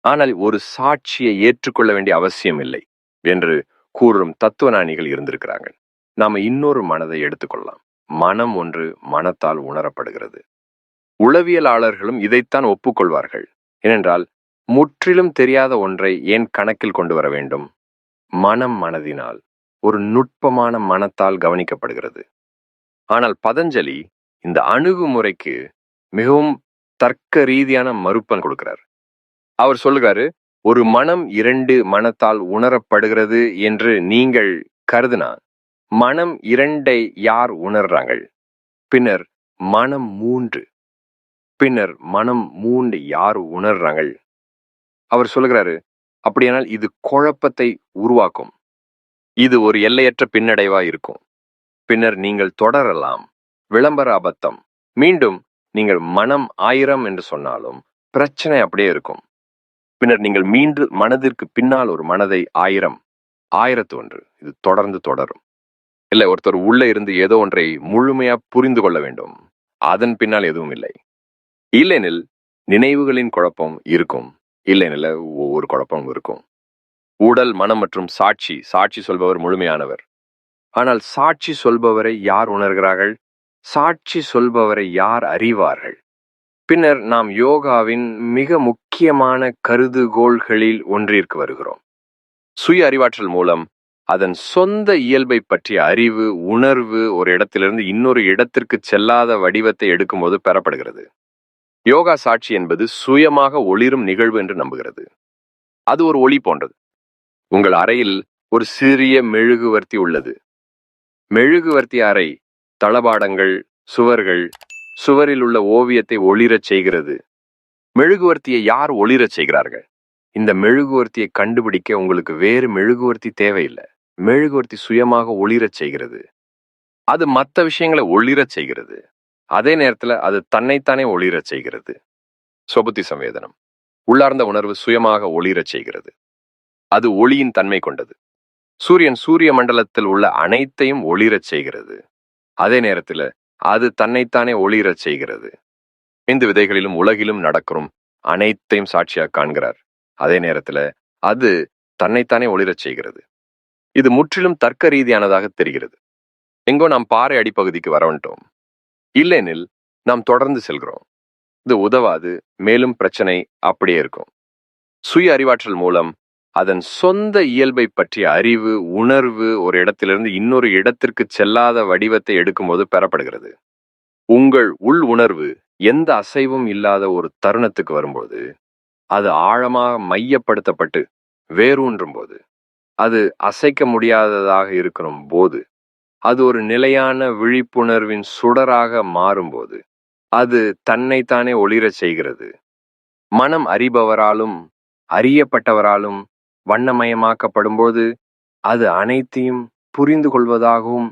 ஆனால் ஒரு சாட்சியை ஏற்றுக்கொள்ள வேண்டிய அவசியம் இல்லை என்று கூறும் தத்துவஞானிகள் இருந்திருக்கிறாங்க. நாம இன்னொரு மனதை எடுத்துக்கொள்ளலாம். மனம் ஒன்று மனத்தால் உணரப்படுகிறது. உளவியலாளர்களும் இதைத்தான் ஒப்புக்கொள்வார்கள். ஏனென்றால் முற்றிலும் தெரியாத ஒன்றை ஏன் கணக்கில் கொண்டு வர வேண்டும்? மனம் மனதினால். ஒரு நுட்பமான மனத்தால் கவனிக்கப்படுகிறது. ஆனால் பதஞ்சலி இந்த அணுகுமுறைக்கு மிகவும் தர்க்க ரீதியான மறுப்பன் கொடுக்கிறார். அவர் சொல்லுகிறாரு ஒரு மனம் இரண்டு மனத்தால் உணரப்படுகிறது என்று நீங்கள் கருதுனா மனம் இரண்டை யார் உணர்றாங்கள்? பின்னர் மனம் மூன்று. பின்னர் மனம் மூன்று யார் உணர்றாங்கள்? அவர் சொல்லுகிறாரு அப்படியானால் இது குழப்பத்தை உருவாக்கும். இது ஒரு எல்லையற்ற பின்னடைவா இருக்கும். பின்னர் நீங்கள் தொடரலாம். விளம்பர அபத்தம். மீண்டும் நீங்கள் மனம் ஆயிரம் என்று சொன்னாலும் பிரச்சனை அப்படியே இருக்கும். பின்னர் நீங்கள் மீண்டும் மனதிற்கு பின்னால் ஒரு மனதை ஆயிரம் ஆயிரத்து ஒன்று. இது தொடர்ந்து தொடரும். இல்லை ஒருத்தர் உள்ள இருந்து ஏதோ ஒன்றை முழுமையா புரிந்து கொள்ள வேண்டும். அதன் பின்னால் எதுவும் இல்லை. இல்லைனில் நினைவுகளின் குழப்பம் இருக்கும். இல்லைனில் ஒவ்வொரு குழப்பமும் இருக்கும். உடல் மனம் மற்றும் சாட்சி. சாட்சி சொல்பவர் முழுமையானவர். ஆனால் சாட்சி சொல்பவரை யார் உணர்கிறார்கள்? சாட்சி சொல்பவரை யார் அறிவார்கள்? பின்னர் நாம் யோகாவின் மிக முக்கியமான கருதுகோள்களில் ஒன்றிற்கு வருகிறோம். சுய அறிவாற்றல் மூலம் அதன் சொந்த இயல்பை பற்றிய அறிவு உணர்வு ஒரு இடத்திலிருந்து இன்னொரு இடத்திற்கு செல்லாத வடிவத்தை எடுக்கும்போது பெறப்படுகிறது. யோகா சாட்சி என்பது சுயமாக ஒளிரும் நிகழ்வு என்று நம்புகிறது. அது ஒரு ஒளி போன்றது. உங்கள் அறையில் ஒரு சிறிய மெழுகுவர்த்தி உள்ளது. மெழுகுவர்த்தி அறை தளபாடங்கள் சுவர்கள் சுவரில் உள்ள ஓவியத்தை ஒளிரச் செய்கிறது. மெழுகுவர்த்தியை யார் ஒளிரச் செய்கிறார்கள்? இந்த மெழுகுவர்த்தியை கண்டுபிடிக்க உங்களுக்கு வேறு மெழுகுவர்த்தி தேவையில்லை. மெழுகுவர்த்தி சுயமாக ஒளிரச் செய்கிறது. அது மற்ற விஷயங்களை ஒளிரச் செய்கிறது. அதே நேரத்துல அது தன்னைத்தானே ஒளிரச் செய்கிறது. சொபுத்தி சம்வேதனம். உள்ளார்ந்த உணர்வு சுயமாக ஒளிரச் செய்கிறது. அது ஒளியின் தன்மை கொண்டது. சூரியன் சூரிய மண்டலத்தில் உள்ள அனைத்தையும் ஒளிரச் செய்கிறது. அதே நேரத்துல அது தன்னைத்தானே ஒளிரச் செய்கிறது. ஐந்து விதைகளிலும் உலகிலும் நடக்கும் அனைத்தையும் சாட்சியாக காண்கிறார். அதே நேரத்துல அது தன்னைத்தானே ஒளிரச் செய்கிறது. இது முற்றிலும் தர்க்க ரீதியானதாக தெரிகிறது. எங்கோ நாம் பாறை அடிப்பகுதிக்கு வரவன்ட்டோம் இல்லைனில் நாம் தொடர்ந்து செல்கிறோம். இது உதவாது மேலும் பிரச்சனை அப்படியே இருக்கும். சுய அறிவாற்றல் மூலம் அதன் சொந்த இயல்பை பற்றிய அறிவு உணர்வு ஒரு இடத்திலிருந்து இன்னொரு இடத்திற்கு செல்லாத வடிவத்தை எடுக்கும்போது பெறப்படுகிறது. உங்கள் உள் உணர்வு எந்த அசைவும் இல்லாத ஒரு தருணத்துக்கு வரும்போது அது ஆழமாக மையப்படுத்தப்பட்டு வேரூன்றும் போது அது அசைக்க முடியாததாக இருக்கிற போது அது ஒரு நிலையான விழிப்புணர்வின் சுடராக மாறும்போது அது தன்னைத்தானே ஒளிரச் செய்கிறது. மனம் அறிபவராலும் அறியப்பட்டவராலும் வண்ணமயமாக்கப்படும்போது அது அனைத்தையும் புரிந்து கொள்வதாகவும்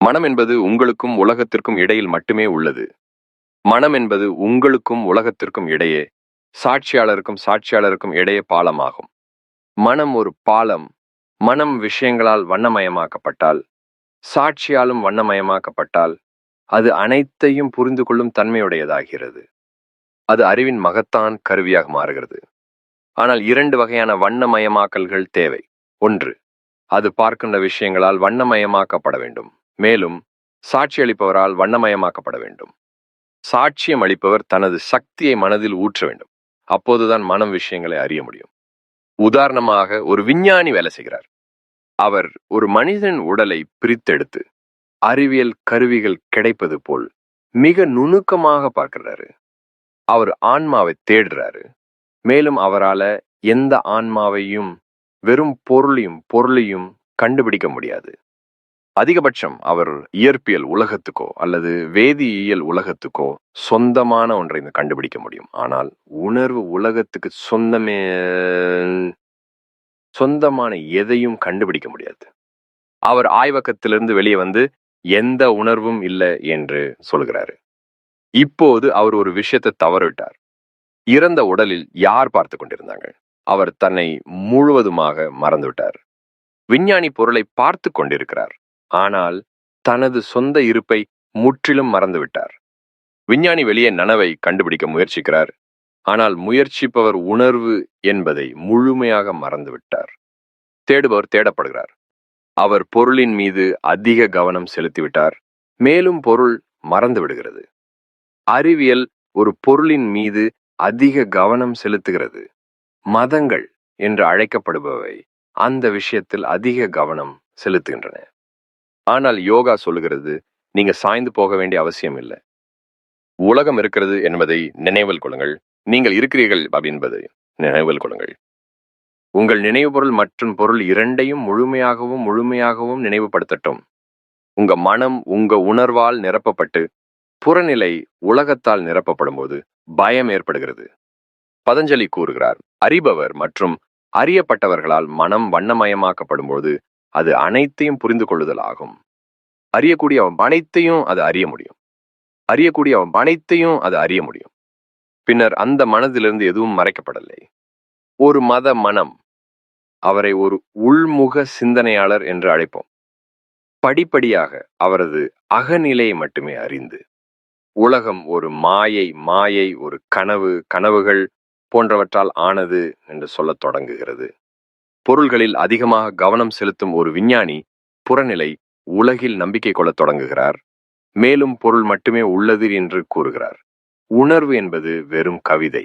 மனம் என்பது உங்களுக்கும் உலகத்திற்கும் இடையில் மட்டுமே உள்ளது. மனம் என்பது உங்களுக்கும் உலகத்திற்கும் இடையே சாட்சியாளருக்கும் சாட்சியாளருக்கும் இடையே பாலமாகும். மனம் ஒரு பாலம். மனம் விஷயங்களால் வண்ணமயமாக்கப்பட்டால் சாட்சியாலும் வண்ணமயமாக்கப்பட்டால் அது அனைத்தையும் புரிந்து கொள்ளும் தன்மையுடையதாகிறது. அது அறிவின் மகத்தான் கருவியாக மாறுகிறது. ஆனால் இரண்டு வகையான வண்ணமயமாக்கல்கள் தேவை. ஒன்று அது பார்க்கின்ற விஷயங்களால் வண்ணமயமாக்கப்பட வேண்டும். மேலும் சாட்சி அளிப்பவரால் வண்ணமயமாக்கப்பட வேண்டும். சாட்சியம் அளிப்பவர் தனது சக்தியை மனதில் ஊற்ற வேண்டும். அப்போதுதான் மனம் விஷயங்களை அறிய முடியும். உதாரணமாக ஒரு விஞ்ஞானி வேலை செய்கிறார். அவர் ஒரு மனிதன் உடலை பிரித்தெடுத்து அறிவியல் கருவிகள் கிடைப்பது போல் மிக நுணுக்கமாக பார்க்கிறாரு. அவர் ஆன்மாவை தேடுறாரு. மேலும் அவரால எந்த ஆன்மாவையும் வெறும் பொருளையும் பொருளையும் கண்டுபிடிக்க முடியாது. அதிகபட்சம் அவர் இயற்பியல் உலகத்துக்கோ அல்லது வேதியியல் உலகத்துக்கோ சொந்தமான ஒன்றை கண்டுபிடிக்க முடியும். ஆனால் உணர்வு உலகத்துக்கு சொந்தமே சொந்தமான எதையும் கண்டுபிடிக்க முடியாது. அவர் ஆய்வகத்திலிருந்து வெளியே வந்து எந்த உணர்வும் இல்லை என்று சொல்கிறாரு இப்போது அவர் ஒரு விஷயத்தை தவறுவிட்டார். இறந்த உடலில் யார் பார்த்து கொண்டிருந்தாங்க அவர் தன்னை முழுவதுமாக மறந்துவிட்டார். விஞ்ஞானி பொருளை பார்த்து கொண்டிருக்கிறார். ஆனால் தனது சொந்த இருப்பை முற்றிலும் மறந்துவிட்டார். விஞ்ஞானி வெளியே நனவை கண்டுபிடிக்க முயற்சிக்கிறார். ஆனால் முயற்சிப்பவர் உணர்வு என்பதை முழுமையாக மறந்துவிட்டார். தேடுபவர் தேடப்படுகிறார். அவர் பொருளின் மீது அதிக கவனம் செலுத்திவிட்டார். மேலும் பொருள் மறந்து விடுகிறது அறிவியல் ஒரு பொருளின் மீது அதிக கவனம் செலுத்துகிறது. மதங்கள் என்று அழைக்கப்படுபவை அந்த விஷயத்தில் அதிக கவனம் செலுத்துகின்றன. ஆனால் யோகா சொல்லுகிறது நீங்க சாய்ந்து போக வேண்டிய அவசியம் இல்லை. உலகம் இருக்கிறது என்பதை நினைவில் கொள்ளுங்கள். நீங்கள் இருக்கிறீர்கள் அப்படின்பதை நினைவில் கொள்ளுங்கள். உங்கள் நினைவு பொருள் மற்றும் பொருள் இரண்டையும் முழுமையாகவும் முழுமையாகவும் நினைவுபடுத்தட்டும். உங்க மனம் உங்க உணர்வால் நிரப்பப்பட்டு புறநிலை உலகத்தால் நிரப்பப்படும் போது பயம் ஏற்படுகிறது. பதஞ்சலி கூறுகிறார் அறிபவர் மற்றும் அறியப்பட்டவர்களால் மனம் வண்ணமயமாக்கப்படும் போது அது அனைத்தையும் புரிந்து கொள்ளுதல் ஆகும். அறியக்கூடிய அனைத்தையும் அது அறிய முடியும். அறியக்கூடிய அனைத்தையும் அது அறிய முடியும். பின்னர் அந்த மனதிலிருந்து எதுவும் மறைக்கப்படலை. ஒரு மத மனம் அவரை ஒரு உள்முக சிந்தனையாளர் என்று அழைப்போம். படிப்படியாக அவரது அகநிலையை மட்டுமே அறிந்து உலகம் ஒரு மாயை மாயை ஒரு கனவு கனவுகள் போன்றவற்றால் ஆனது என்று சொல்லத் தொடங்குகிறது. பொருள்களில் அதிகமாக கவனம் செலுத்தும் ஒரு விஞ்ஞானி புறநிலை உலகில் நம்பிக்கை கொள்ளத் தொடங்குகிறார். மேலும் பொருள் மட்டுமே உள்ளது என்று கூறுகிறார். உணர்வு என்பது வெறும் கவிதை.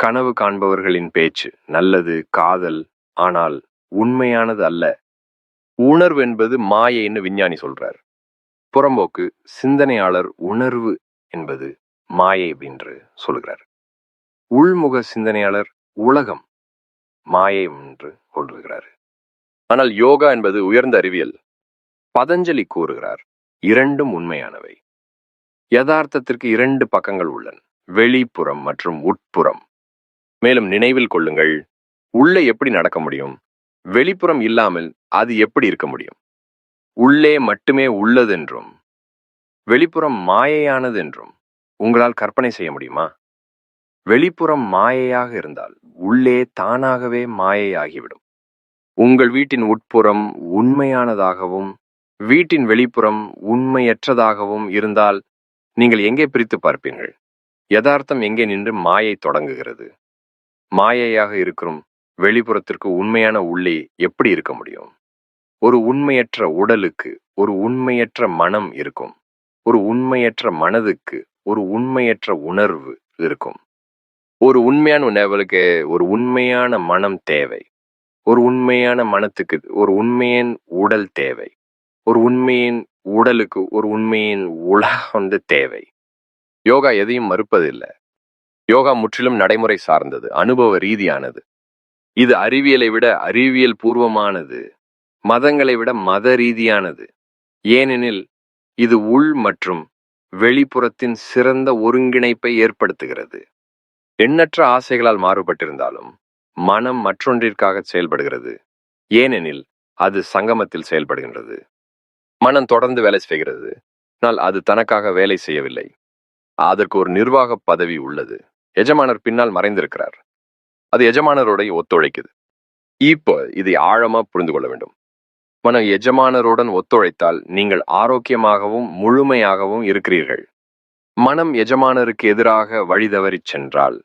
கனவு காண்பவர்களின் பேச்சு நல்லது காதல் ஆனால் உண்மையானது அல்ல. உணர்வு என்பது மாயைன்னு விஞ்ஞானி சொல்றார். புறம்போக்கு சிந்தனையாளர் உணர்வு என்பது மாயை என்று சொல்கிறார் உள்முக சிந்தனையாளர் உலகம் மாயை என்று கொள்கிறார் ஆனால் யோகா என்பது உயர்ந்த அறிவியல். பதஞ்சலி கூறுகிறார் இரண்டும் உண்மையானவை. யதார்த்தத்திற்கு இரண்டு பக்கங்கள் உள்ளன வெளிப்புறம் மற்றும் உட்புறம். மேலும் நினைவில் கொள்ளுங்கள் உள்ளே எப்படி நடக்க முடியும்? வெளிப்புறம் இல்லாமல் அது எப்படி இருக்க முடியும்? உள்ளே மட்டுமே உள்ளதென்றும் வெளிப்புறம் மாயையானது என்றும் உங்களால் கற்பனை செய்ய முடியுமா? வெளிப்புறம் மாயையாக இருந்தால் உள்ளே தானாகவே மாயையாகிவிடும். உங்கள் வீட்டின் உட்புறம் உண்மையானதாகவும் வீட்டின் வெளிப்புறம் உண்மையற்றதாகவும் இருந்தால் நீங்கள் எங்கே பிரித்து பார்ப்பீர்கள்? யதார்த்தம் எங்கே நின்று மாயை தொடங்குகிறது? மாயையாக இருக்கும் வெளிப்புறத்திற்கு உண்மையான உள்ளே எப்படி இருக்க முடியும்? ஒரு உண்மையற்ற உடலுக்கு ஒரு உண்மையற்ற மனம் இருக்கும். ஒரு உண்மையற்ற மனதுக்கு ஒரு உண்மையற்ற உணர்வு இருக்கும். ஒரு உண்மையான உணர்வுக்கு ஒரு உண்மையான மனம் தேவை. ஒரு உண்மையான மனத்துக்கு ஒரு உண்மையின் உடல் தேவை. ஒரு உண்மையின் உடலுக்கு ஒரு உண்மையின் உலகம் வந்து தேவை. யோகா எதையும் மறுப்பதில்லை. யோகா முற்றிலும் நடைமுறை சார்ந்தது அனுபவ ரீதியானது. இது அறிவியலை விட அறிவியல் பூர்வமானது. மதங்களை விட மத ரீதியானது. ஏனெனில் இது உள் மற்றும் வெளிப்புறத்தின் சிறந்த ஒருங்கிணைப்பை ஏற்படுத்துகிறது. எண்ணற்ற ஆசைகளால் மாறுபட்டிருந்தாலும் மனம் மற்றொன்றிற்காக செயல்படுகிறது. ஏனெனில் அது சங்கமத்தில் செயல்படுகின்றது. மனம் தொடர்ந்து வேலை செய்கிறது. ஆனால் அது தனக்காக வேலை செய்யவில்லை. அதற்கு ஒரு நிர்வாக பதவி உள்ளது. எஜமானர் பின்னால் மறைந்திருக்கிறார். அது எஜமானரோட ஒத்துழைக்குது. இப்போ இதை ஆழமா புரிந்து கொள்ள வேண்டும். மன எஜமானருடன் ஒத்துழைத்தால் நீங்கள் ஆரோக்கியமாகவும் முழுமையாகவும் இருக்கிறீர்கள். மனம் எஜமானருக்கு எதிராக வழி தவறிச் சென்றால்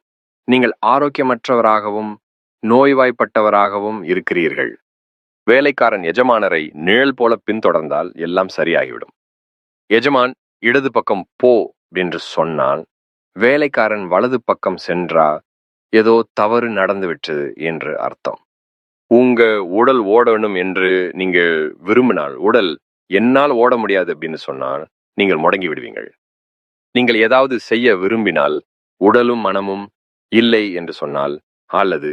நீங்கள் ஆரோக்கியமற்றவராகவும் நோய்வாய்ப்பட்டவராகவும் இருக்கிறீர்கள். வேலைக்காரன் எஜமானரை நிழல் போல பின்தொடர்ந்தால் எல்லாம் சரியாகிவிடும். எஜமான் இடது பக்கம் போ என்று சொன்னால் வேலைக்காரன் வலது பக்கம் சென்றா ஏதோ தவறு நடந்துவிட்டது என்று அர்த்தம். உங்க உடல் ஓடணும் என்று நீங்க விரும்பினால் உடல் என்னால் ஓட முடியாது அப்படின்னு சொன்னால் நீங்கள் முடங்கி விடுவீங்கள். நீங்கள் ஏதாவது செய்ய விரும்பினால் உடலும் மனமும் இல்லை என்று சொன்னால் அல்லது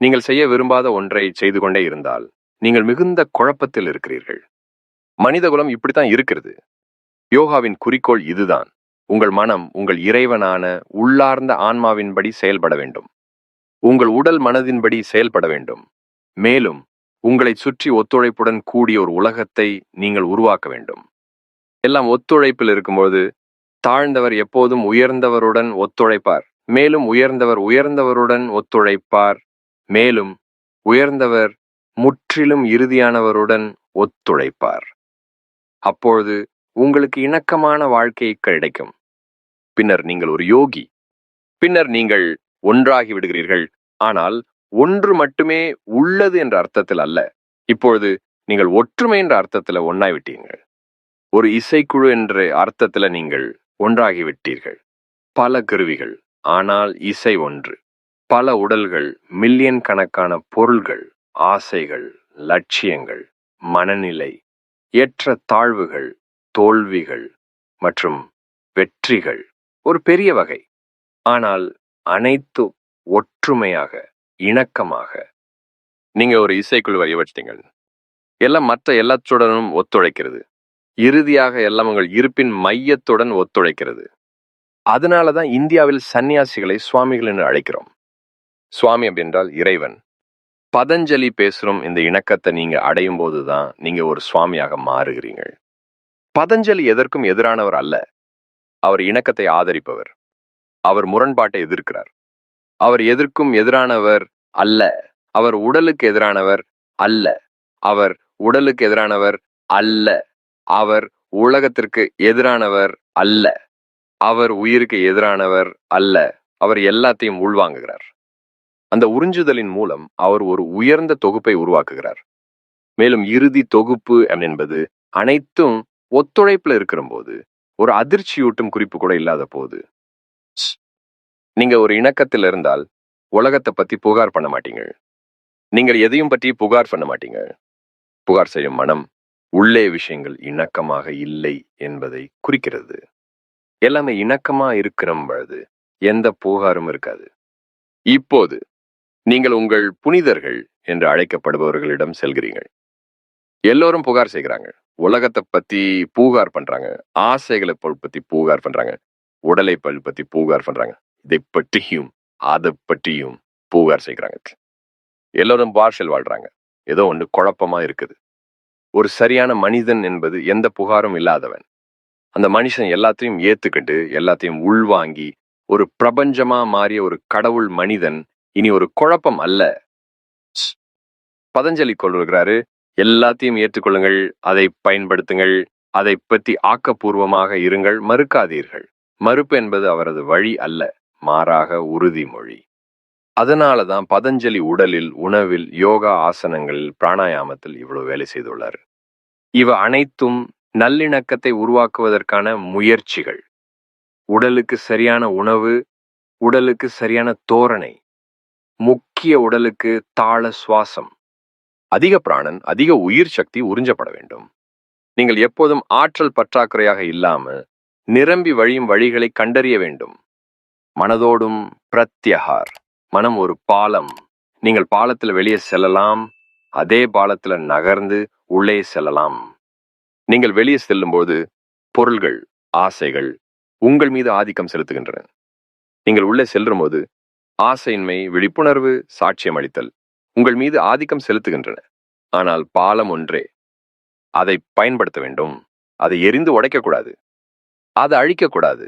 நீங்கள் செய்ய விரும்பாத ஒன்றை செய்து கொண்டே இருந்தால் நீங்கள் மிகுந்த குழப்பத்தில் இருக்கிறீர்கள். மனிதகுலம் இப்படித்தான் இருக்கிறது. யோகாவின் குறிக்கோள் இதுதான். உங்கள் மனம் உங்கள் இறைவனான உள்ளார்ந்த ஆன்மாவின்படி செயல்பட வேண்டும். உங்கள் உடல் மனதின்படி செயல்பட வேண்டும். மேலும் உங்களை சுற்றி ஒத்துழைப்புடன் கூடிய ஒரு உலகத்தை நீங்கள் உருவாக்க வேண்டும். எல்லாம் ஒத்துழைப்பில் இருக்கும்போது தாழ்ந்தவர் எப்போதும் உயர்ந்தவருடன் ஒத்துழைப்பார். மேலும் உயர்ந்தவர் உயர்ந்தவருடன் ஒத்துழைப்பார். மேலும் உயர்ந்தவர் முற்றிலும் இறுதியானவருடன் ஒத்துழைப்பார். அப்பொழுது உங்களுக்கு இணக்கமான வாழ்க்கை கிடைக்கும். பின்னர் நீங்கள் ஒரு யோகி. பின்னர் நீங்கள் ஒன்றாகி விடுகிறீர்கள். ஆனால் ஒன்று மட்டுமே உள்ளது என்ற அர்த்தத்தில் அல்ல. இப்பொழுது நீங்கள் ஒற்றுமை என்ற அர்த்தத்தில் ஒன்னாய் விட்டீர்கள் ஒரு இசைக்குழு என்ற அர்த்தத்தில் நீங்கள் ஒன்றாகி விட்டீர்கள் பல கருவிகள் ஆனால் இசை ஒன்று. பல உடல்கள் மில்லியன் கணக்கான பொருள்கள் ஆசைகள் லட்சியங்கள் மனநிலை ஏற்ற தாழ்வுகள் தோல்விகள் மற்றும் வெற்றிகள். ஒரு பெரிய வகை. ஆனால் அனைத்து ஒற்றுமையாக இணக்கமாக. நீங்க ஒரு இசைக்குழு வச்சிட்டீங்க எல்லாம் மற்ற எல்லாத்துடனும் ஒத்துழைக்கிறது. இறுதியாக எல்லாம் உங்கள் இருப்பின் மையத்துடன் ஒத்துழைக்கிறது. அதனால தான் இந்தியாவில் சன்னியாசிகளை சுவாமிகள் என்று அழைக்கிறோம். சுவாமி அப்படின்றால் இறைவன். பதஞ்சலி பேசுறோம். இந்த இணக்கத்தை நீங்க அடையும் போதுதான் நீங்க ஒரு சுவாமியாக மாறுகிறீங்க பதஞ்சலி எதற்கும் எதிரானவர் அல்ல. அவர் இணக்கத்தை ஆதரிப்பவர். அவர் முரண்பாட்டை எதிர்க்கிறார். அவர் எதற்கும் எதிரானவர் அல்ல. அவர் உடலுக்கு எதிரானவர் அல்ல. அவர் உடலுக்கு எதிரானவர் அல்ல. அவர் உலகத்திற்கு எதிரானவர் அல்ல. அவர் உயிருக்கு எதிரானவர் அல்ல. அவர் எல்லாத்தையும் உள்வாங்குகிறார். அந்த உறிஞ்சுதலின் மூலம் அவர் ஒரு உயர்ந்த தொகுப்பை உருவாக்குகிறார். மேலும் இறுதி தொகுப்பு என்பது அனைத்தும் ஒத்துழைப்புல இருக்கிற போது ஒரு அதிர்ச்சியூட்டும் குறிப்பு கூட இல்லாத போது நீங்க ஒரு இணக்கத்தில் இருந்தால் உலகத்தை பத்தி புகார் பண்ண மாட்டீங்க நீங்கள் எதையும் பற்றி புகார் பண்ண மாட்டீங்க புகார் செய்யும் மனம் உள்ளே விஷயங்கள் இணக்கமாக இல்லை என்பதை குறிக்கிறது. எல்லாமே இணக்கமா இருக்கிற பொழுது எந்த புகாரும் இருக்காது. இப்போது நீங்கள் உங்கள் புனிதர்கள் என்று அழைக்கப்படுபவர்களிடம் செல்கிறீர்கள். எல்லோரும் புகார் செய்கிறாங்க. உலகத்தை பத்தி புகார் பண்றாங்க. ஆசைகளை பற்றி பத்தி புகார் பண்றாங்க. உடலை பற்றி பத்தி புகார் பண்றாங்க. இதை பற்றியும் அதை பற்றியும் புகார் செய்கிறாங்க. எல்லோரும் பார்ஷல் வாழ்றாங்க. ஏதோ ஒன்று குழப்பமா இருக்குது. ஒரு சரியான மனிதன் என்பது எந்த புகாரும் இல்லாதவன். அந்த மனுஷன் எல்லாத்தையும் ஏத்துக்கிட்டு எல்லாத்தையும் உள்வாங்கி ஒரு பிரபஞ்சமா மாறிய ஒரு கடவுள் மனிதன் இனி ஒரு குழப்பம் அல்ல. பதஞ்சலி கொள்கிறாரு எல்லாத்தையும் ஏற்றுக்கொள்ளுங்கள் அதை பயன்படுத்துங்கள் அதை பற்றி ஆக்கப்பூர்வமாக இருங்கள் மறுக்காதீர்கள். மறுப்பு என்பது அவரது வழி அல்ல. மாறாக உறுதிமொழி அதனால தான் பதஞ்சலி உடலில் உணவில் யோகா ஆசனங்களில் பிராணாயாமத்தில் இவ்வளவு வேலை செய்துள்ளார். இவ அனைத்தும் நல்லிணக்கத்தை உருவாக்குவதற்கான முயற்சிகள். உடலுக்கு சரியான உணவு உடலுக்கு சரியான தோரணை முக்கிய உடலுக்கு தாள சுவாசம். அதிக பிராணன் அதிக உயிர் சக்தி உறிஞ்சப்பட வேண்டும். நீங்கள் எப்போதும் ஆற்றல் பற்றாக்குறையாக இல்லாம நிரம்பி வழியும் வழிகளை கண்டறிய வேண்டும். மனதோடும் பிரத்யஹார். மனம் ஒரு பாலம். நீங்கள் பாலத்தில் வெளியே செல்லலாம் அதே பாலத்துல நகர்ந்து உள்ளே செல்லலாம். நீங்கள் வெளியே செல்லும்போது பொருள்கள் ஆசைகள் உங்கள் மீது ஆதிக்கம் செலுத்துகின்றன. நீங்கள் உள்ளே செல்லும்போது ஆசையின்மை விழிப்புணர்வு சாட்சியம் அளித்தல் உங்கள் மீது ஆதிக்கம் செலுத்துகின்றன. ஆனால் பாலம் ஒன்றே. அதை பயன்படுத்த வேண்டும். அதை எரிந்து உடைக்கக்கூடாது. அதை அழிக்கக்கூடாது.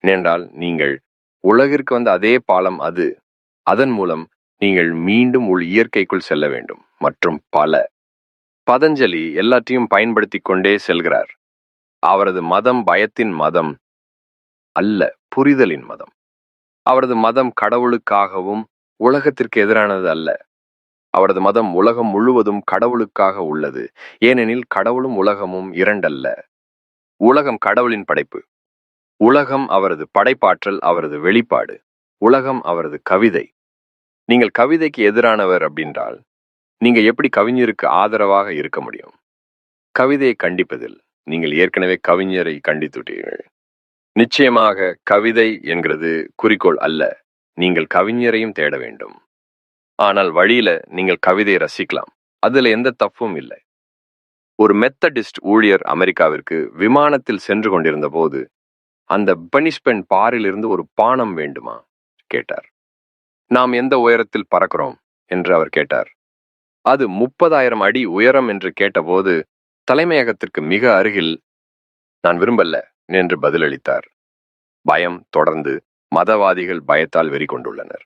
ஏனென்றால் நீங்கள் உலகிற்கு வந்த அதே பாலம் அது. அதன் மூலம் நீங்கள் மீண்டும் உள் இயற்கைக்குள் செல்ல வேண்டும் மற்றும் பல. பதஞ்சலி எல்லாத்தையும் பயன்படுத்தி கொண்டே செல்கிறார். அவரது மதம் பயத்தின் மதம் அல்ல புரிதலின் மதம். அவரது மதம் கடவுளுக்காகவும் உலகத்திற்கு எதிரானது அல்ல. அவரது மதம் உலகம் முழுவதும் கடவுளுக்காக உள்ளது. ஏனெனில் கடவுளும் உலகமும் இரண்டல்ல. உலகம் கடவுளின் படைப்பு. உலகம் அவரது படைப்பாற்றல் அவரது வெளிப்பாடு. உலகம் அவரது கவிதை. நீங்கள் கவிதைக்கு எதிரானவர் அப்படின்றால் நீங்க எப்படி கவிஞருக்கு ஆதரவாக இருக்க முடியும்? கவிதையை கண்டிப்பதில் நீங்கள் ஏற்கனவே கவிஞரை கண்டித்துட்டீர்கள். நிச்சயமாக கவிதை என்கிறது குறிக்கோள் அல்ல நீங்கள் கவிஞரையும் தேட வேண்டும். ஆனால் வழியில நீங்கள் கவிதையை ரசிக்கலாம். அதுல எந்த தப்பும் இல்லை. ஒரு மெத்தடிஸ்ட் ஊழியர் அமெரிக்காவிற்கு விமானத்தில் சென்று கொண்டிருந்த போது அந்த பனிஷ்மெண்ட் பாரிலிருந்து ஒரு பானம் வேண்டுமா? கேட்டார். நாம் எந்த உயரத்தில் பறக்கிறோம்? என்று அவர் கேட்டார். அது முப்பதாயிரம் அடி உயரம் என்று கேட்டபோது தலைமையகத்திற்கு மிக அருகில் நான் விரும்பல என்று பதிலளித்தார். பயம் தொடர்ந்து மதவாதிகள் பயத்தால் வெறி கொண்டுள்ளனர்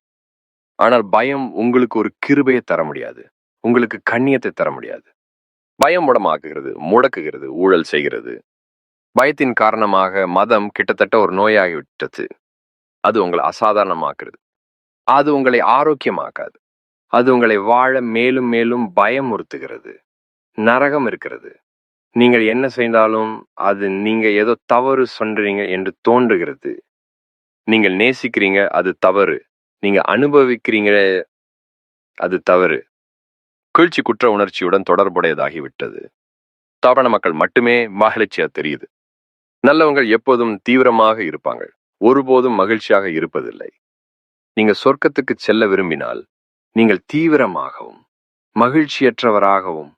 ஆனால் பயம் உங்களுக்கு ஒரு கிருபையை தர முடியாது. உங்களுக்கு கண்ணியத்தை தர முடியாது. பயம் முடமாக்குகிறது முடக்குகிறது ஊழல் செய்கிறது. பயத்தின் காரணமாக மதம் கிட்டத்தட்ட ஒரு நோயாகிவிட்டது. அது உங்களை அசாதாரணமாக்குறது. அது உங்களை ஆரோக்கியமாக்காது. அது உங்களை வாழ மேலும் மேலும் பயமுறுத்துகிறது. நரகம் இருக்கிறது. நீங்கள் என்ன செய்தாலும் அது நீங்க ஏதோ தவறு சொல்றீங்க என்று தோன்றுகிறது. நீங்கள் நேசிக்கிறீங்க அது தவறு. நீங்க அனுபவிக்கிறீங்க அது தவறு. கீழ்ச்சி குற்ற உணர்ச்சியுடன் தொடர்புடையதாகிவிட்டது. தவண மக்கள் மட்டுமே மகிழ்ச்சியா தெரியுது. நல்லவங்கள் எப்போதும் தீவிரமாக இருப்பாங்க ஒருபோதும் மகிழ்ச்சியாக இருப்பதில்லை. நீங்க சொர்க்கத்துக்கு செல்ல விரும்பினால் நீங்கள் தீவிரமாகவும் மகிழ்ச்சியற்றவராகவும்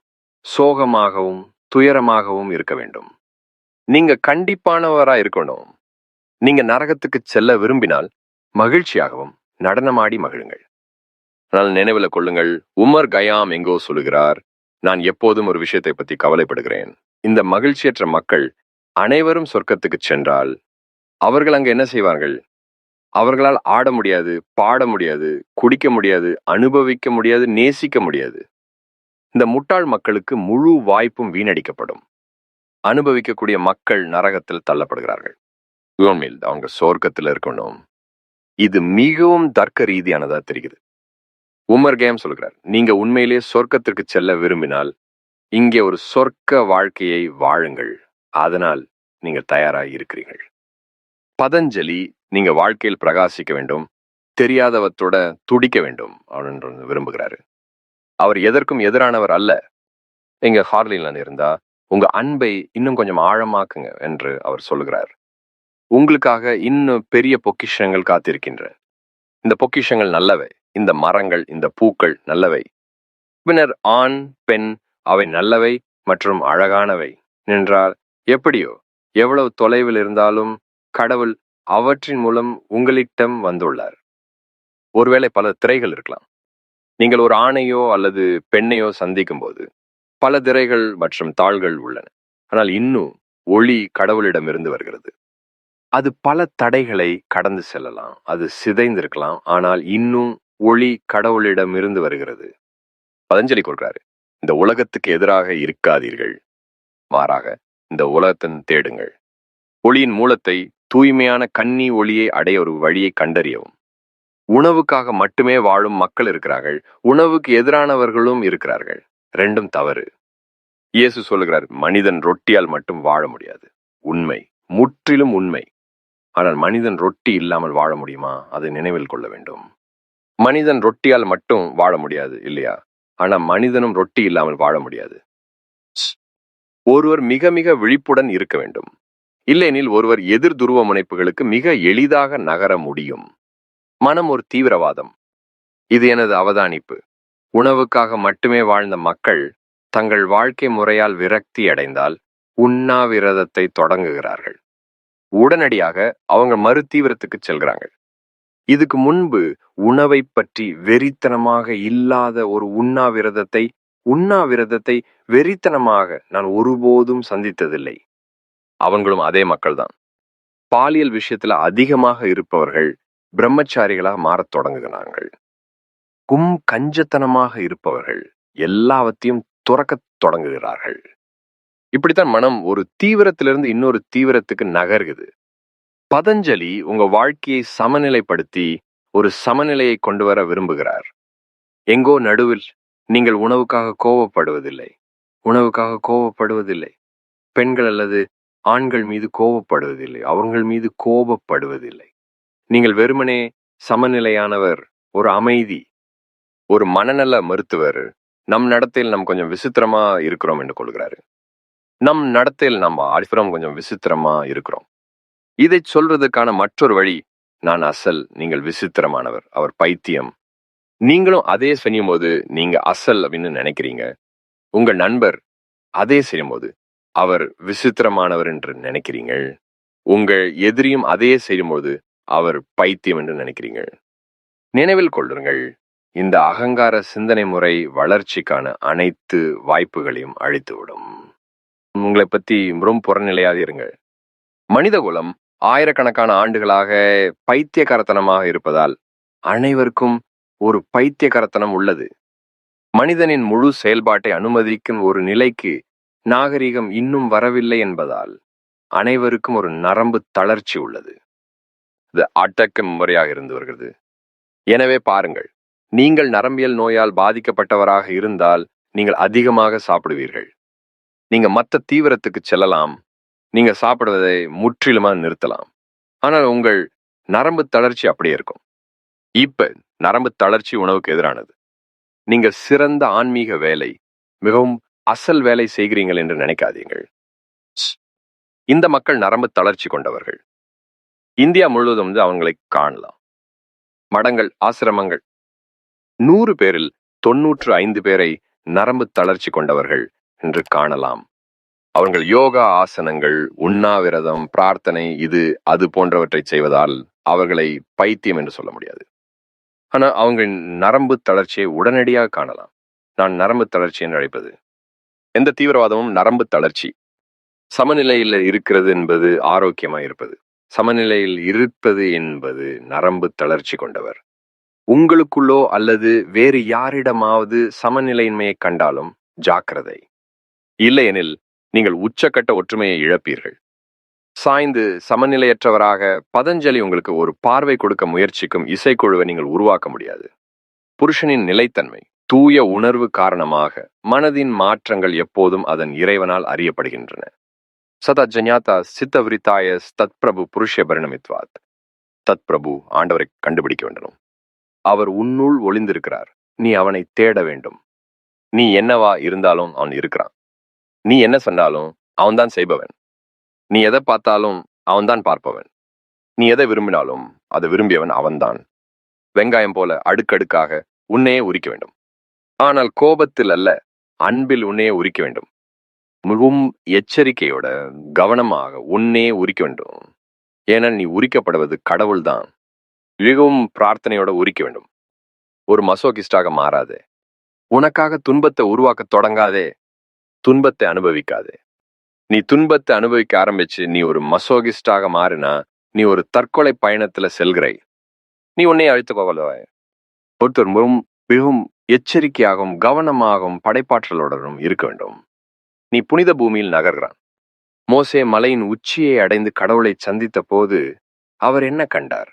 சோகமாகவும் துயரமாகவும் இருக்க வேண்டும். நீங்க கண்டிப்பானவரா இருக்கணும். நீங்க நரகத்துக்கு செல்ல விரும்பினால் மகிழ்ச்சியாகவும் நடனமாடி மகிழுங்கள். ஆனால் நினைவில் கொள்ளுங்கள் உமர் கயாம் எங்கோ சொல்லுகிறார் நான் எப்போதும் ஒரு விஷயத்தை பத்தி கவலைப்படுகிறேன். இந்த மகிழ்ச்சியற்ற மக்கள் அனைவரும் சொர்க்கத்துக்கு சென்றால் அவர்கள் அங்கே என்ன செய்வார்கள்? அவர்களால் ஆட முடியாது பாட முடியாது குடிக்க முடியாது அனுபவிக்க முடியாது நேசிக்க முடியாது. இந்த முட்டாள் மக்களுக்கு முழு வாய்ப்பும் வீணடிக்கப்படும். அனுபவிக்கக்கூடிய மக்கள் நரகத்தில் தள்ளப்படுகிறார்கள். உண்மையில் அவங்க சொர்க்கத்தில் இருக்கணும். இது மிகவும் தர்க்க ரீதியானதா தெரிகிறது. உமர் கேம் சொல்கிறார் நீங்க உண்மையிலேயே சொர்க்கத்திற்கு செல்ல விரும்பினால் இங்கே ஒரு சொர்க்க வாழ்க்கையை வாழுங்கள். அதனால் நீங்கள் தயாராக இருக்கிறீர்கள். பதஞ்சலி நீங்க வாழ்க்கையில் பிரகாசிக்க வேண்டும் தெரியாதவற்றோட துடிக்க வேண்டும் அப்படின்னு விரும்புகிறாரு. அவர் எதற்கும் எதிரானவர் அல்ல. எங்க ஹார்லின்ல இருந்தா உங்க அன்பை இன்னும் கொஞ்சம் ஆழமாக்குங்க என்று அவர் சொல்லுகிறார். உங்களுக்காக இன்னும் பெரிய பொக்கிஷங்கள் காத்திருக்கின்ற இந்த பொக்கிஷங்கள் நல்லவை இந்த மரங்கள் இந்த பூக்கள் நல்லவை. பின்னர் ஆண் பெண் அவை நல்லவை மற்றும் அழகானவை. என்றால் எப்படியோ எவ்வளவு தொலைவில் இருந்தாலும் கடவுள் அவற்றின் மூலம் உங்களிடம் வந்துள்ளார். ஒருவேளை பல திரைகள் இருக்கலாம். நீங்கள் ஒரு ஆணையோ அல்லது பெண்ணையோ சந்திக்கும் போது பல திரைகள் மற்றும் தாள்கள் உள்ளன. ஆனால் இன்னும் ஒளி கடவுளிடமிருந்து வருகிறது. அது பல தடைகளை கடந்து செல்லலாம். அது சிதைந்திருக்கலாம். ஆனால் இன்னும் ஒளி கடவுளிடமிருந்து வருகிறது. பதஞ்சலி கொடுக்கிறாரு இந்த உலகத்துக்கு எதிராக இருக்காதீர்கள். மாறாக இந்த உலகத்தின் தேடுங்கள். ஒளியின் மூலத்தை தூய்மையான கன்னி ஒளியை அடைய ஒரு வழியை கண்டறியவும். உணவுக்காக மட்டுமே வாழும் மக்கள் இருக்கிறார்கள். உணவுக்கு எதிரானவர்களும் இருக்கிறார்கள். ரெண்டும் தவறு. இயேசு சொல்லுகிறார் மனிதன் ரொட்டியால் மட்டும் வாழ முடியாது. உண்மை. முற்றிலும் உண்மை. ஆனால் மனிதன் ரொட்டி இல்லாமல் வாழ முடியுமா? அதை நினைவில் கொள்ள வேண்டும். மனிதன் ரொட்டியால் மட்டும் வாழ முடியாது இல்லையா? ஆனால் மனிதனும் ரொட்டி இல்லாமல் வாழ முடியாது. ஒருவர் மிக மிக விழிப்புடன் இருக்க வேண்டும். இல்லையெனில் ஒருவர் எதிர் துருவ முனைப்புகளுக்கு மிக எளிதாக நகர முடியும். மனம் ஒரு தீவிரவாதம். இது எனது அவதானிப்பு. உணவுக்காக மட்டுமே வாழ்ந்த மக்கள் தங்கள் வாழ்க்கை முறையால் விரக்தி அடைந்தால் உண்ணாவிரதத்தை தொடங்குகிறார்கள். உடனடியாக அவங்க மறு தீவிரத்துக்கு செல்கிறாங்க. இதுக்கு முன்பு உணவை பற்றி வெறித்தனமாக இல்லாத ஒரு உண்ணாவிரதத்தை உண்ணாவிரதத்தை வெறித்தனமாக நான் ஒருபோதும் சந்தித்ததில்லை. அவங்களும் அதே மக்கள்தான். பாலியல் விஷயத்துல அதிகமாக இருப்பவர்கள் பிரம்மச்சாரிகளாக மாறத் தொடங்குகிறார்கள். கும் கஞ்சத்தனமாக இருப்பவர்கள் எல்லாவற்றையும் துறக்கத் தொடங்குகிறார்கள். இப்படித்தான் மனம் ஒரு தீவிரத்திலிருந்து இன்னொரு தீவிரத்துக்கு நகர்குது பதஞ்சலி உங்க வாழ்க்கையை சமநிலைப்படுத்தி ஒரு சமநிலையை கொண்டு வர விரும்புகிறார். எங்கோ நடுவில் நீங்கள் உணவுக்காக கோவப்படுவதில்லை. உணவுக்காக கோவப்படுவதில்லை. பெண்கள் அல்லது ஆண்கள் மீது கோபப்படுவதில்லை அவர்கள் மீது கோபப்படுவதில்லை. நீங்கள் வெறுமனே சமநிலையானவர் ஒரு அமைதி ஒரு மனநல மருத்துவர் நம் நடத்தையில் நம் கொஞ்சம் விசித்திரமா இருக்கிறோம் என்று கொள்கிறாரு. நம் நடத்தையில் நம்ம அடிப்புறம் கொஞ்சம் விசித்திரமா இருக்கிறோம். இதை சொல்றதுக்கான மற்றொரு வழி நான் அசல் நீங்கள் விசித்திரமானவர் அவர் பைத்தியம் நீங்களும் அதே செய்யும் போது நீங்க அசல் அப்படின்னு நினைக்கிறீங்க. உங்க நண்பர் அதே செய்யும் போது அவர் விசித்திரமானவர் என்று நினைக்கிறீங்கள் உங்கள் எதிரியும் அதே செய்யும்போது அவர் பைத்தியம் என்று நினைக்கிறீங்கள் நினைவில் கொள்ளுங்கள் இந்த அகங்கார சிந்தனை முறை வளர்ச்சிக்கான அனைத்து வாய்ப்புகளையும் அழித்துவிடும். உங்களை பத்தி ரொம்ப புறநிலையாக இருங்கள் மனிதகுலம் ஆயிரக்கணக்கான ஆண்டுகளாக பைத்தியகாரத்தனமாக இருப்பதால் அனைவருக்கும் ஒரு பைத்தியகரத்தனம் உள்ளது. மனிதனின் முழு செயல்பாட்டை அனுமதிக்கும் ஒரு நிலைக்கு நாகரிகம் இன்னும் வரவில்லை என்பதால் அனைவருக்கும் ஒரு நரம்பு தளர்ச்சி உள்ளது. இது அட்டக்கம் முறையாக இருந்து வருகிறது. எனவே பாருங்கள் நீங்கள் நரம்பியல் நோயால் பாதிக்கப்பட்டவராக இருந்தால் நீங்கள் அதிகமாக சாப்பிடுவீர்கள். நீங்க மத்த தீவிரத்துக்கு செல்லலாம். நீங்க சாப்பிடுவதை முற்றிலுமா நிறுத்தலாம். ஆனால் உங்கள் நரம்பு தளர்ச்சி அப்படியே இருக்கும். இப்போ நரம்பு தளர்ச்சி உணவுக்கு எதிரானது. நீங்க சிறந்த ஆன்மீக வேலை மிகவும் அசல் வேலை செய்கிறீர்கள் என்று நினைக்காதீங்கள் இந்த மக்கள் நரம்பு தளர்ச்சி கொண்டவர்கள். இந்தியா முழுவதும் வந்து அவங்களை காணலாம். மடங்கள் ஆசிரமங்கள். நூறு பேரில் தொன்னூற்று ஐந்து பேரை நரம்பு தளர்ச்சி கொண்டவர்கள் என்று காணலாம். அவர்கள் யோகா ஆசனங்கள் உண்ணாவிரதம் பிரார்த்தனை இது அது போன்றவற்றை செய்வதால் அவர்களை பைத்தியம் என்று சொல்ல முடியாது. ஆனால் அவங்களின் நரம்பு தளர்ச்சியை உடனடியாக காணலாம். நான் நரம்பு தளர்ச்சி என்று அழைப்பது. எந்த தீவிரவாதமும் நரம்பு தளர்ச்சி. சமநிலையில் இருக்கிறது என்பது ஆரோக்கியமாக இருப்பது. சமநிலையில் இருப்பது என்பது நரம்பு தளர்ச்சி கொண்டவர். உங்களுக்குள்ளோ அல்லது வேறு யாரிடமாவது சமநிலையின்மையை கண்டாலும் ஜாக்கிரதை. இல்லையெனில் நீங்கள் உச்சக்கட்ட ஒற்றுமையை இழப்பீர்கள். சாய்ந்து சமநிலையற்றவராக பதஞ்சலி உங்களுக்கு ஒரு பார்வை கொடுக்க முயற்சிக்கும் இசைக்குழுவை நீங்கள் உருவாக்க முடியாது. புருஷனின் நிலைத்தன்மை தூய உணர்வு காரணமாக மனதின் மாற்றங்கள் எப்போதும் அதன் இறைவனால் அறியப்படுகின்றன. சதா ஜன்யாதா சித்தவிரித்தாய தத் பிரபு புருஷ பரிணமித்வாத். தத் பிரபு ஆண்டவரை கண்டுபிடிக்க வேண்டும் அவர் உன்னுள் ஒளிந்திருக்கிறார். நீ அவனை தேட வேண்டும். நீ என்னவா இருந்தாலும் அவன் இருக்கிறான். நீ என்ன சொன்னாலும் அவன்தான் செய்பவன். நீ எதை பார்த்தாலும் அவன்தான் பார்ப்பவன். நீ எதை விரும்பினாலும் அதை விரும்பியவன் அவன்தான். வெங்காயம் போல அடுக்கடுக்காக உன்னையே உரிக்க வேண்டும். ஆனால் கோபத்தில் அல்ல அன்பில் உன்னையே உரிக்க வேண்டும். மிகவும் எச்சரிக்கையோட கவனமாக உன்னையே உரிக்க வேண்டும். ஏனால் நீ உரிக்கப்படுவது கடவுள்தான். மிகவும் பிரார்த்தனையோட உரிக்க வேண்டும். ஒரு மசோகிஸ்டாக மாறாதே. உனக்காக துன்பத்தை உருவாக்க தொடங்காதே. துன்பத்தை அனுபவிக்காதே. நீ துன்பத்தை அனுபவிக்க ஆரம்பிச்சு நீ ஒரு மசோகிஸ்டாக மாறினா நீ ஒரு தற்கொலை பயணத்துல செல்கிறாய். நீ உன்னை அழித்து ஒருத்தர் மிகவும் மிகவும் எச்சரிக்கையாகவும் கவனமாகவும் படைப்பாற்றலுடனும் இருக்க வேண்டும். நீ புனித பூமியில் நகர்கிறான். மோசே மலையின் உச்சியை அடைந்து கடவுளை சந்தித்த போது அவர் என்ன கண்டார்?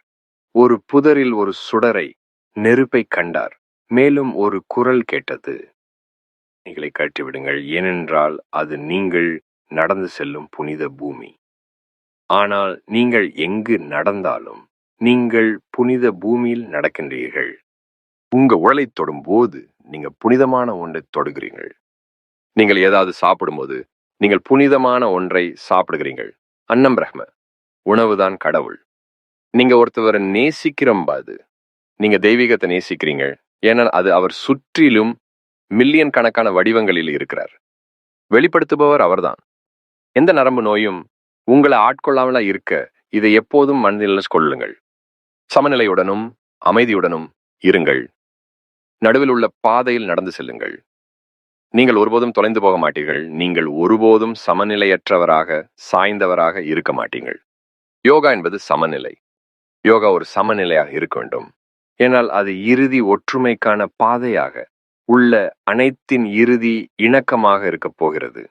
ஒரு புதரில் ஒரு சுடரை நெருப்பை கண்டார். மேலும் ஒரு குரல் கேட்டது. நீங்களை கட்டிவிடுங்கள் ஏனென்றால் அது நீங்கள் நடந்து செல்லும் புனித பூமி. ஆனால் நீங்கள் எங்கு நடந்தாலும் நீங்கள் புனித பூமியில் நடக்கின்றீர்கள். உங்க உடலை தொடும் போது நீங்க புனிதமான ஒன்றை தொடுகிறீர்கள். நீங்கள் ஏதாவது சாப்பிடும்போது நீங்கள் புனிதமான ஒன்றை சாப்பிடுகிறீர்கள். அன்னம் பிரஹ்ம உணவுதான் கடவுள். நீங்க ஒருத்தவரை நேசிக்கிறம்பாது. நீங்க தெய்வீகத்தை நேசிக்கிறீங்க. ஏன்னா அது அவர் சுற்றிலும் மில்லியன் கணக்கான வடிவங்களில் இருக்கிறார். வெளிப்படுத்துபவர் அவர்தான். எந்த நரம்பு நோயும் உங்களை ஆட்கொள்ளாமலா இருக்க இதை எப்போதும் மனதில் கொள்ளுங்கள். சமநிலையுடனும் அமைதியுடனும் இருங்கள். நடுவில் உள்ள பாதையில் நடந்து செல்லுங்கள். நீங்கள் ஒருபோதும் தொலைந்து போக மாட்டீர்கள். நீங்கள் ஒருபோதும் சமநிலையற்றவராக சாய்ந்தவராக இருக்க மாட்டீங்கள் யோகா என்பது சமநிலை. யோகா ஒரு சமநிலையாக இருக்க வேண்டும். ஏனால் அது இறுதி ஒற்றுமைக்கான பாதையாக உள்ள அனைத்தின் இறுதி இணக்கமாக இருக்கப் போகிறது.